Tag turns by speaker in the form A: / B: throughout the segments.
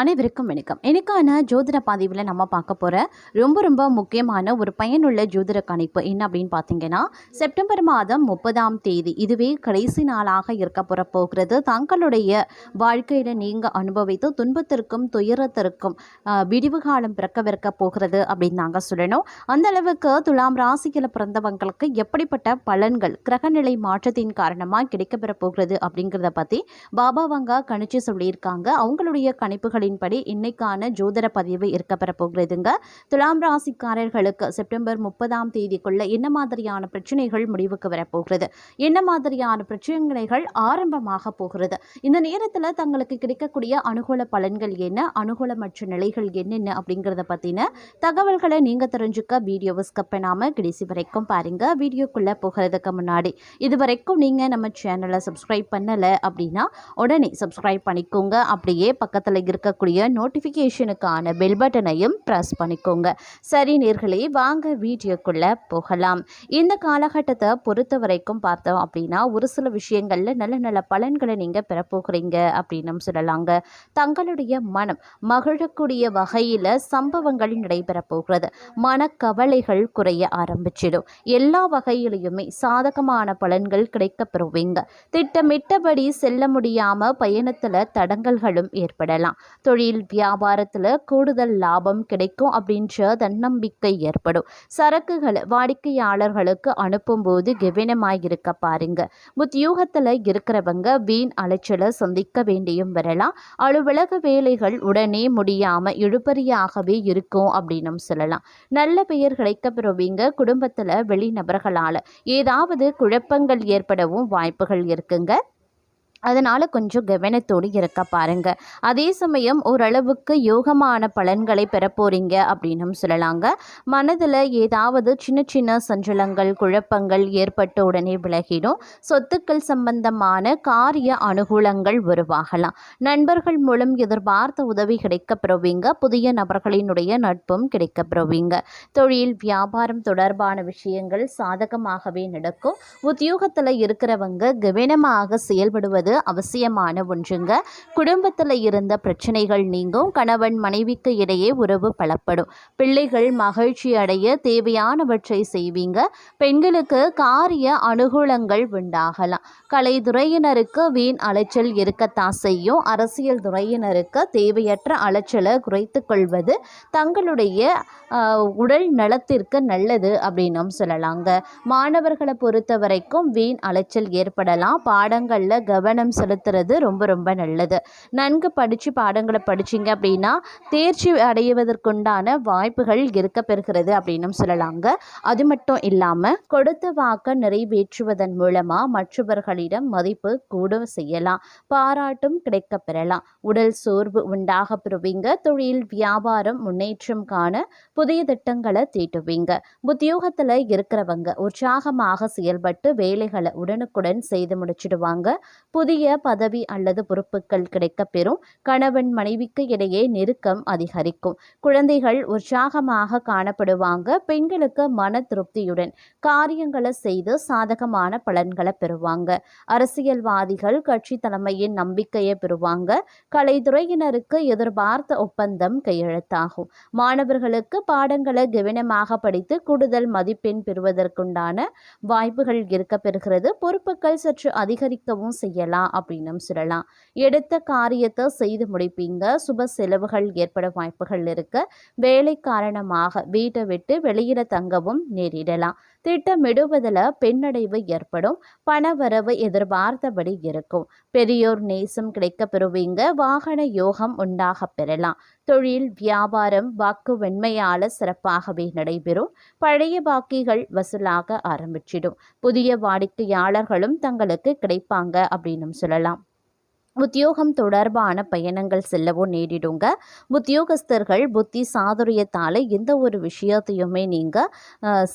A: அனைவருக்கும் வணக்கம். எனக்கான ஜோதிட பதிவில் நம்ம பார்க்க போகிற ரொம்ப ரொம்ப முக்கியமான ஒரு பயனுள்ள ஜோதிட கணிப்பு என்ன அப்படின்னு பார்த்தீங்கன்னா செப்டம்பர் மாதம் முப்பதாம் தேதி இதுவே கடைசி நாளாக இருக்க போகிற போகிறது. தங்களுடைய வாழ்க்கையில் நீங்கள் அனுபவித்து துன்பத்திற்கும் துயரத்திற்கும் விடிவு காலம் பிறக்கவிருக்க போகிறது அப்படின்னு நாங்கள் சொல்லணும். அந்த அளவுக்கு துலாம் ராசியில் பிறந்தவங்களுக்கு எப்படிப்பட்ட பலன்கள் கிரகநிலை மாற்றத்தின் காரணமாக கிடைக்கப்பெற போகிறது அப்படிங்கிறத பற்றி பாபாவங்க கணிச்சு சொல்லியிருக்காங்க. அவங்களுடைய கணிப்புகளின்படி இன்னைக்கான ஜோதிட பதிவு இருக்கப்பெற போகிறதுங்க. துலாம் ராசிக்காரர்களுக்கு செப்டம்பர் முப்பதாம் தேதிக்குள்ள என்ன மாதிரியான பிரச்சனைகள் முடிவுக்கு வரப்போகிறது என்ன மாதிரியான பிரச்சனைகள் ஆரம்பமாக போகிறது? இந்த நேரத்தில் தங்களுக்கு கிடைக்கக்கூடிய அனுகூல பலன்கள் என்ன? அனுகூலமற்ற நிலைகள் என்னென்ன? அப்படிங்கிறத பற்றின தகவல்களை நீங்கள் தெரிஞ்சுக்க வீடியோவை ஸ்கப் பண்ணாமல் கடைசி வரைக்கும் பாருங்க. வீடியோக்குள்ளே போகிறதுக்கு முன்னாடி இது வரைக்கும் நீங்கள் நம்ம சேனலை சப்ஸ்கிரைப் பண்ணலை அப்படின்னா உடனே சப்ஸ்கிரைப் பண்ணிக்கோங்க. அப்படியே பக்கத்தில் வரக்கூடிய நோட்டிஃபிகேஷனுக்கான பெல் பட்டனையும் ப்ரெஸ் பண்ணிக்கோங்க. சரி நேர்களே வாங்க வீடியோக்குள்ளே போகலாம். இந்த காலகட்டத்தை பொறுத்த வரைக்கும் பார்த்தோம் அப்படின்னா ஒரு சில விஷயங்களில் நல்ல நல்ல பலன்களை நீங்கள் பெறப்போகிறீங்க அப்படின்னு சொல்லலாங்க. தங்களுடைய மனம் மகிழக்கூடிய வகையில் சம்பவங்கள் நடைபெற போகிறது மனக்கவலைகள் குறைய ஆரம்பிச்சிடும். எல்லா வகையிலையுமே சாதகமான பலன்கள் கிடைக்கப் பெறுவீங்க திட்டமிட்டபடி செல்ல முடியாமல் பயணத்தில் தடங்கல்களும் ஏற்படலாம். தொழில் வியாபாரத்தில் கூடுதல் லாபம் கிடைக்கும் அப்படின்ற தன்னம்பிக்கை ஏற்படும். சரக்குகளை வாடிக்கையாளர்களுக்கு அனுப்பும்போது கவனமாய் இருக்க பாருங்க. உத்தியோகத்துல இருக்கிறவங்க வீண் அலைச்சலை சந்திக்க வேண்டியும் வரலாம். அலுவலக வேலைகள் உடனே முடியாமல் இழுபறியாகவே இருக்கும் அப்படின்னு சொல்லலாம். நல்ல பெயர் கிடைக்க பெறுவீங்க வெளிநபர்களால் ஏதாவது குழப்பங்கள் ஏற்படவும் வாய்ப்புகள் இருக்குங்க. அதனால் கொஞ்சம் கவனத்தோடு இருக்க பாருங்க. அதே சமயம் ஓரளவுக்கு யோகமான பலன்களை பெறப்போகிறீங்க அப்படின்னும் சொல்லலாங்க. மனதில் ஏதாவது சின்ன சின்ன சஞ்சலங்கள் குழப்பங்கள் ஏற்பட்ட உடனே விலகிடும். சொத்துக்கள் சம்பந்தமான காரிய அனுகூலங்கள் உருவாகலாம். நண்பர்கள் மூலம் எதிர்பார்த்த உதவி கிடைக்கப்பெறுவீங்க புதிய நபர்களினுடைய நட்பும் கிடைக்கப்பெறுவீங்க தொழில் வியாபாரம் தொடர்பான விஷயங்கள் சாதகமாகவே நடக்கும். உத்தியோகத்தில் இருக்கிறவங்க கவனமாக செயல்படுவது அவசியமான ஒன்றுங்க. குடும்பத்தில் இருந்த பிரச்சனைகள் நீங்கும். கணவன் மனைவிக்கு இடையே உறவு பலப்படும். பிள்ளைகள் மகிழ்ச்சி அடைய தேவையானவற்றை செய்வீங்க. பெண்களுக்கு காரிய அனுகூலங்கள் உண்டாகலாம். கலைத்துறையினருக்கு வீண் அலைச்சல் இருக்கத்தான் செய்யும். அரசியல் துறையினருக்கு தேவையற்ற அலைச்சலை குறைத்து கொள்வது தங்களுடைய உடல் நலத்திற்கு நல்லது அப்படின்னும் சொல்லலாங்க. மாணவர்களை பொறுத்த வரைக்கும் வீண் அலைச்சல் ஏற்படலாம். பாடங்களில் கவனம் கவனம் செலுத்துறது ரொம்ப ரொம்ப நல்லது. நன்கு படித்து பாடங்களை படிச்சிங்க அப்படின்னா தேர்ச்சி அடைவதற்குண்டான வாய்ப்புகள் இருக்க பெறுகிறது அப்படின்னு சொல்லலாங்க. அது மட்டும் இல்லாமல் கொடுத்த வாக்க நிறைவேற்றுவதன் மூலமாக மற்றவர்களிடம் மதிப்பு கூட செய்யலாம். பாராட்டும் கிடைக்க பெறலாம். உடல் சோர்வு உண்டாக பெறுவீங்க. தொழில் வியாபாரம் முன்னேற்றம் காண புதிய திட்டங்களை தீட்டுவீங்க. உத்தியோகத்தில் இருக்கிறவங்க உற்சாகமாக செயல்பட்டு வேலைகளை உடனுக்குடன் செய்து முடிச்சிடுவாங்க. புதிய புதிய பதவி அல்லது பொறுப்புகள் கிடைக்கப் பெறும் கணவன் மனைவிக்கு இடையே நெருக்கம் அதிகரிக்கும். குழந்தைகள் உற்சாகமாக காணப்படுவாங்க. பெண்களுக்கு மன திருப்தியுடன் காரியங்களை செய்து சாதகமான பலன்களை பெறுவாங்க. அரசியல்வாதிகள் கட்சி தலைமையின் நம்பிக்கையை பெறுவாங்க. கலைத்துறையினருக்கு எதிர்பார்த்த ஒப்பந்தம் கையெழுத்தாகும். மாணவர்களுக்கு பாடங்களை கவனமாக படித்து கூடுதல் மதிப்பெண் பெறுவதற்குண்டான வாய்ப்புகள் இருக்க பெறுகிறது பொறுப்புகள் சற்று அதிகரிக்கவும் செய்யலாம். அப்படின்னும் சொல்லலாம். எடுத்த காரியத்தை செய்து முடிப்பீங்க. சுப செலவுகள் ஏற்பட வாய்ப்புகள் இருக்கு. வேலை காரணமாக வீட்டை விட்டு வெளியில தங்கவும் நேரிடலாம். திட்டமிடுவதில் பின்னடைவு ஏற்படும். பணவரவு எதிர்பார்த்தபடி இருக்கும். பெரியோர் நேசம் கிடைக்க பெறுவீங்க வாகன யோகம் உண்டாக பெறலாம். தொழில் வியாபாரம் வாக்கு வெண்மையால சிறப்பாகவே நடைபெறும். பழைய பாக்கிகள் வசூலாக ஆரம்பிச்சிடும். புதிய வாடிக்கையாளர்களும் தங்களுக்கு கிடைப்பாங்க அப்படின்னு சொல்லலாம். உத்தியோகம் தொடர்பான பயணங்கள் செல்லவோ நேரிடுங்க. உத்தியோகஸ்தர்கள் புத்தி சாதுரியத்தால் எந்த ஒரு விஷயத்தையுமே நீங்கள்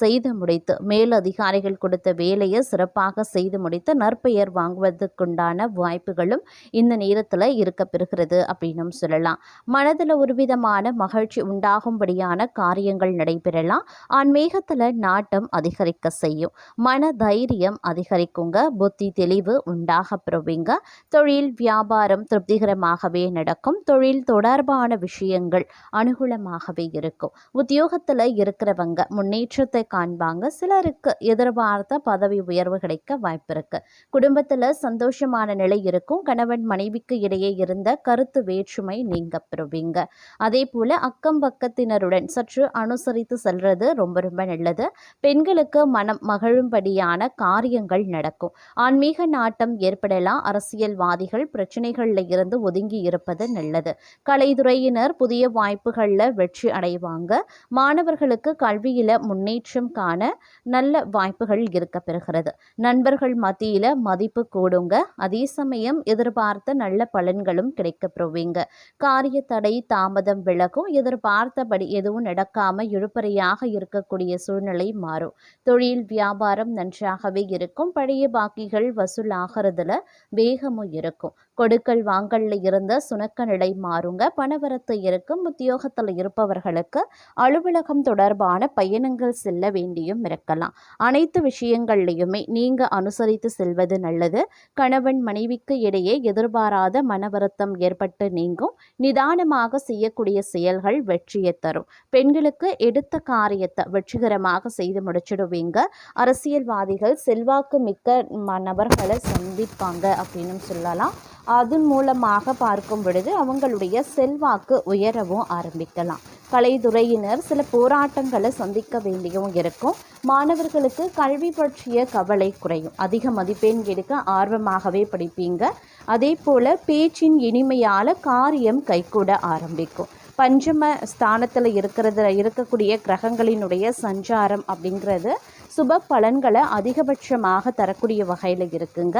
A: செய்து முடித்து மேல் அதிகாரிகள் கொடுத்த வேலையை சிறப்பாக செய்து முடித்து நற்பெயர் வாங்குவதற்குண்டான வாய்ப்புகளும் இந்த நேரத்தில் இருக்க பெறுகிறது அப்படின்னும் சொல்லலாம். மனதில் ஒரு விதமான மகிழ்ச்சி உண்டாகும்படியான காரியங்கள் நடைபெறலாம். ஆன்மீகத்தில் நாட்டம் அதிகரிக்க செய்யும். மன தைரியம் அதிகரிக்குங்க. புத்தி தெளிவு உண்டாக பெறுவீங்க. தொழில் வியாபாரம் திருப்திகரமாகவே நடக்கும். தொழில் தொடர்பான விஷயங்கள் அனுகூலமாகவே இருக்கும். உத்தியோகத்தில் இருக்கிறவங்க முன்னேற்றத்தை காண்பாங்க. சிலருக்கு எதிர்பார்த்த பதவி உயர்வு கிடைக்க வாய்ப்பு இருக்கு. குடும்பத்தில் சந்தோஷமான நிலை இருக்கும். கணவன் மனைவிக்கு இடையே இருந்த கருத்து வேற்றுமை நீங்க பெறுவீங்க. அதே போல அக்கம் பக்கத்தினருடன் சற்று அனுசரித்து செல்றது ரொம்ப ரொம்ப நல்லது. பெண்களுக்கு மனம் மகிழும்படியான காரியங்கள் நடக்கும். ஆன்மீக நாட்டம் ஏற்படலாம். அரசியல்வாதிகள் பிரச்சனைகளில் இருந்து ஒதுங்கி இருப்பது நல்லது. கலைத்துறையினர் புதிய வாய்ப்புகளில் வெற்றி அடைவாங்க. மாணவர்களுக்கு கல்வியில் முன்னேற்றம் காண நல்ல வாய்ப்புகள் இருக்க பெறுகிறது. நண்பர்கள் மத்தியில் மதிப்பு கூடுங்க. அதே சமயம் எதிர்பார்த்த நல்ல பலன்களும் கிடைக்க பெறுவீங்க. காரிய தடை தாமதம் விலகும். எதிர்பார்த்தபடி எதுவும் நடக்காம இழுப்பறையாக இருக்கக்கூடிய சூழ்நிலை மாறும். தொழில் வியாபாரம் நன்றாகவே இருக்கும். பழைய பாக்கிகள் வசூலாகிறதுல வேகமும் இருக்கும். கொடுக்கல் வாங்கல்ல இருந்த சுணக்க நிலை மாறுங்க. பணவரத்து இருக்கும். உத்தியோகத்தில் இருப்பவர்களுக்கு அலுவலகம் தொடர்பான பயணங்கள் செல்ல வேண்டியும் இருக்கலாம். அனைத்து விஷயங்கள்லையுமே நீங்க அனுசரித்து செல்வது நல்லது. கணவன் மனைவிக்கு இடையே எதிர்பாராத மன வருத்தம் ஏற்பட்டு நீங்கும். நிதானமாக செய்யக்கூடிய செயல்கள் வெற்றியை தரும். பெண்களுக்கு எடுத்த காரியத்தை வெற்றிகரமாக செய்து முடிச்சிடுவீங்க. அரசியல்வாதிகள் செல்வாக்கு மிக்க ம- நபர்களை சந்திப்பாங்க அப்படின்னு சொல்லலாம். அதன் மூலமாக பார்க்கும் பொழுது அவங்களுடைய செல்வாக்கு உயரவும் ஆரம்பிக்கலாம். கலைத்துறையினர் சில போராட்டங்களை சந்திக்க வேண்டியும் இருக்கும். மாணவர்களுக்கு கல்வி பற்றிய கவலை குறையும். அதிக மதிப்பெண் எடுக்க ஆர்வமாகவே படிப்பீங்க. அதே போல் பேச்சின் இனிமையால் காரியம் கைகூட ஆரம்பிக்கும். பஞ்சம ஸ்தானத்தில் இருக்கிறது இருக்கக்கூடிய கிரகங்களினுடைய சஞ்சாரம் அப்படிங்கிறது சுப பலன்களை அதிகபட்சமாக தரக்கூடிய வகையில் இருக்குங்க.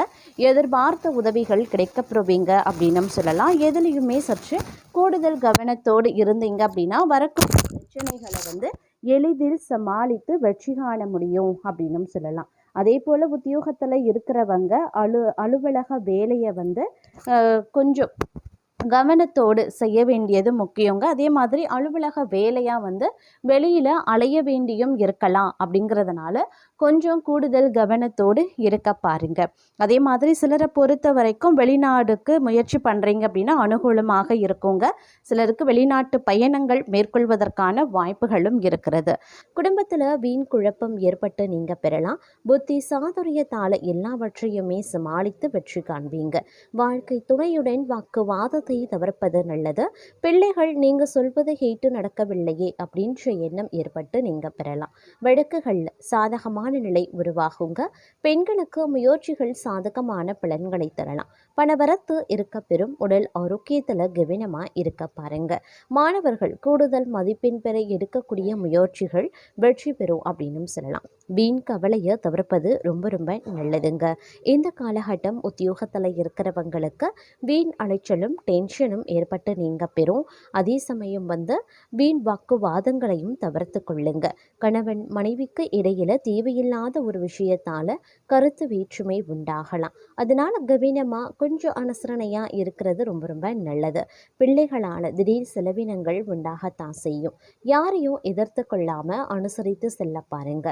A: எதிர்பார்த்த உதவிகள் கிடைக்கப்பெறுவீங்க அப்படின்னும் சொல்லலாம். எதுலேயுமே சற்று கூடுதல் கவனத்தோடு இருந்தீங்க அப்படின்னா வரக்கூடிய பிரச்சனைகளை வந்து எளிதில் சமாளித்து வெற்றி காண முடியும் அப்படின்னும் சொல்லலாம். அதே போல் உத்தியோகத்தில் இருக்கிறவங்க அலு அலுவலக வேலையை வந்து கொஞ்சம் கவனத்தோடு செய்ய வேண்டியது முக்கியங்க. அதே மாதிரி அலுவலக வேலையாக வந்து வெளியில் அலைய வேண்டியும் இருக்கலாம் அப்படிங்கிறதுனால கொஞ்சம் கூடுதல் கவனத்தோடு இருக்க பாருங்க. அதே மாதிரி சிலரை பொறுத்த வரைக்கும் வெளிநாடுக்கு முயற்சி பண்ணுறீங்க அப்படின்னா அனுகூலமாக இருக்குங்க. சிலருக்கு வெளிநாட்டு பயணங்கள் மேற்கொள்வதற்கான வாய்ப்புகளும் இருக்கிறது. குடும்பத்தில் வீண் குழப்பம் ஏற்பட்டு நீங்கள் பெறலாம். புத்தி சாதுரியத்தால் எல்லாவற்றையுமே சமாளித்து வெற்றி காண்பீங்க. வாழ்க்கை துணையுடன் வாக்குவாதத்தை தவிர்ப்பது நல்லது. பிள்ளைகள் நீங்கள் சொல்வது கேட்டு நடக்கவில்லையே அப்படின்ற எண்ணம் ஏற்பட்டு நீங்கள் பெறலாம். வழக்குகளில் சாதகமான நிலை உருவாகுங்க. பெண்களுக்கு முயற்சிகள் சாதகமான பலன்களை தரலாம். பணவரத்து இருக்க பெறும். உடல் ஆரோக்கியத்தில் கவனமாக இருக்க பாருங்க. மாணவர்கள் கூடுதல் மதிப்பெண் பெற எடுக்கக்கூடிய முயற்சிகள் வெற்றி பெறும் அப்படின்னும் சொல்லலாம். வீண் கவலையை தவிர்ப்பது ரொம்ப ரொம்ப நல்லதுங்க. இந்த காலகட்டம் உத்தியோகத்தில் இருக்கிறவங்களுக்கு வீண் அலைச்சலும் டென்ஷனும் ஏற்பட்டு நீங்க பெறும். அதே சமயம் வந்து வீண் வாக்குவாதங்களையும் தவிர்த்து கொள்ளுங்க. கணவன் மனைவிக்கு இடையில தேவையில்லாத ஒரு விஷயத்தால கருத்து வேற்றுமை உண்டாகலாம். அதனால கவனமாக கொஞ்சம் அனுசரணையாக இருக்கிறது ரொம்ப ரொம்ப நல்லது. பிள்ளைகளால் திடீர் செலவினங்கள் உண்டாகத்தான் செய்யும். யாரையும் எதிர்த்து கொள்ளாம அனுசரித்து செல்ல பாருங்க.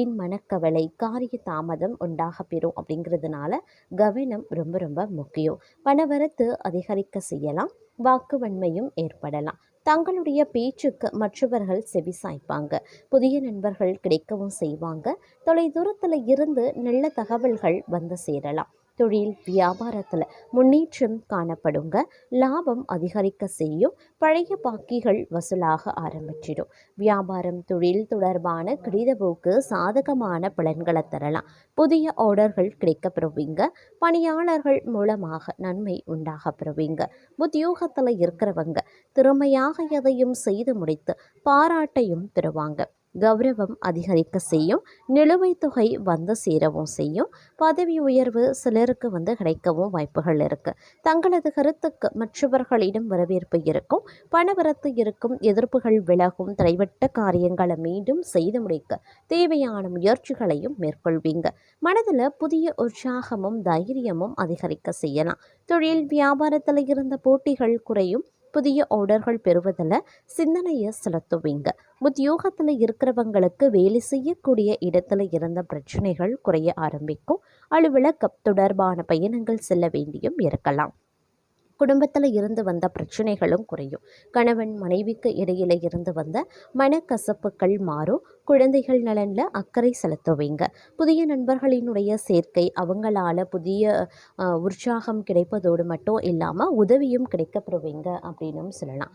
A: வீண் மனக்கவலை காரிய தாமதம் உண்டாக பெறும் அப்படிங்கிறதுனால கவனம் ரொம்ப ரொம்ப முக்கியம். பணவரத்து அதிகரிக்க செய்யலாம். வாக்குவன்மையும் ஏற்படலாம். தங்களுடைய பேச்சுக்கு மற்றவர்கள் செவிசாய்ப்பாங்க புதிய நண்பர்கள் கிடைக்கவும் செய்வாங்க. தொலைதூரத்தில் இருந்து நல்ல தகவல்கள் வந்து சேரலாம். தொழில் வியாபாரத்தில் முன்னேற்றம் காணப்படுங்க. லாபம் அதிகரிக்க செய்யும். பழைய பாக்கிகள் வசூலாக ஆரம்பிச்சிடும். வியாபாரம் தொழில் தொடர்பான கடிதப்போக்கு சாதகமான பலன்களை தரலாம். புதிய ஆர்டர்கள் கிடைக்க பெறுவீங்க பணியாளர்கள் மூலமாக நன்மை உண்டாக பெறுவீங்க உத்தியோகத்தில் இருக்கிறவங்க திறமையாக எதையும் செய்து முடித்து பாராட்டையும் பெறுவாங்க கௌரவம் அதிகரிக்க செய்யும் நிலுவைத் தொகை வந்து சேரவும் செய்யும் பதவி உயர்வு சிலருக்கு வந்து கிடைக்கவும் வாய்ப்புகள் இருக்குது தங்களது கருத்துக்கு மற்றவர்களிடம் வரவேற்பு இருக்கும் பணவரத்து இருக்கும் எதிர்ப்புகள் விலகும் தடைவட்ட காரியங்களை மீண்டும் செய்து முடிக்க தேவையான முயற்சிகளையும் மேற்கொள்வீங்க. மனதில் புதிய உற்சாகமும் தைரியமும் அதிகரிக்க செய்யலாம். தொழில் வியாபாரத்தில் இருந்த போட்டிகள் குறையும் புதிய ஆர்டர்கள் பெறுவதில் சிந்தனையை செலுத்துவீங்க. உத்தியோகத்தில் இருக்கிறவங்களுக்கு வேலை செய்யக்கூடிய இடத்துல இருந்த பிரச்சனைகள் குறைய ஆரம்பிக்கும். அலுவலகம் தொடர்பான பயணங்கள் செல்ல வேண்டியும் இருக்கலாம். குடும்பத்தில் இருந்து வந்த பிரச்சனைகளும் குறையும். கணவன் மனைவிக்கு இடையில இருந்து வந்த மனக்கசப்புகள் மாறும். குழந்தைகள் நலனில் அக்கறை செலுத்துவீங்க. புதிய நண்பர்களினுடைய சேர்க்கை அவங்களால புதிய உற்சாகம் கிடைப்பதோடு மட்டும் இல்லாமல் உதவியும் கிடைக்கப்பெறுவீங்க அப்படின்னும் சொல்லலாம்.